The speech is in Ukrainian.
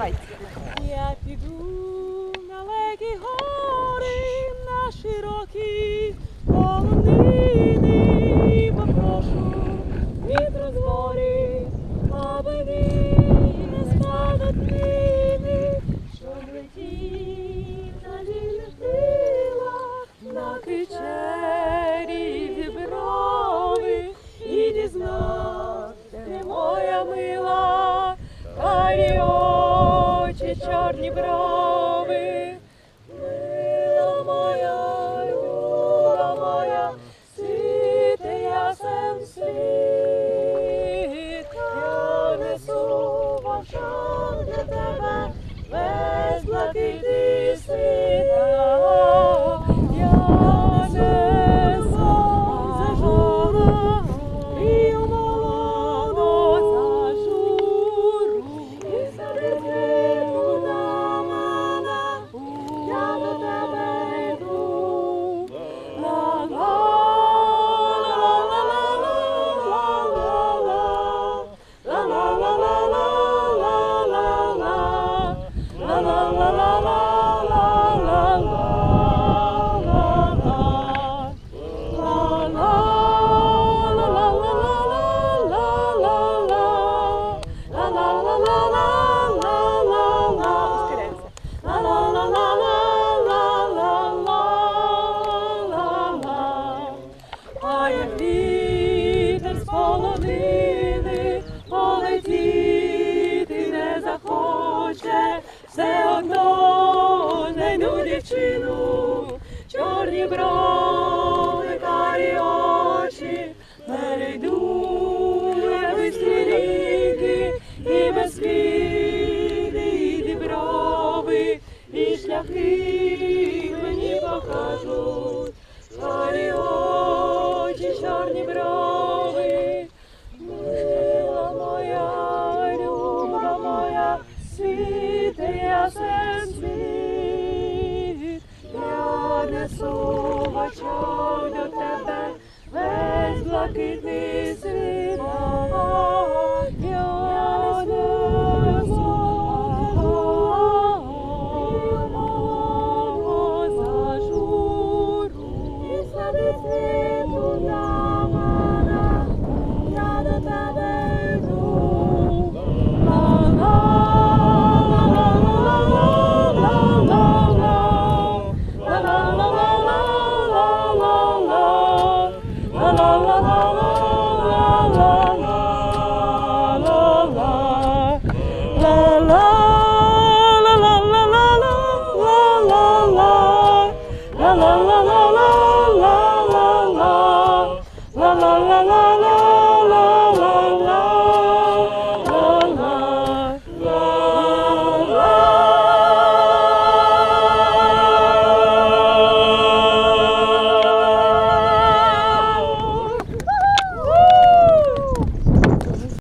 Давай. Я піду на легі гори, на широкі полонини, попрошу вітру з аби він не спадав очі, чорні брови. Мила моя, люба моя, світи ясен світ, я несу в очах для тебе весь блакитний світ. Все одно знайду дівчину, чорні брови, карі очі, перейду я бистрі ріки, і без спіди, і діброви, і шляхи мені покажуть, карі очі, чорні брови. Мила моя, люба моя, світи ясен світ, я несу в до тебе весь блакитний світ. la la.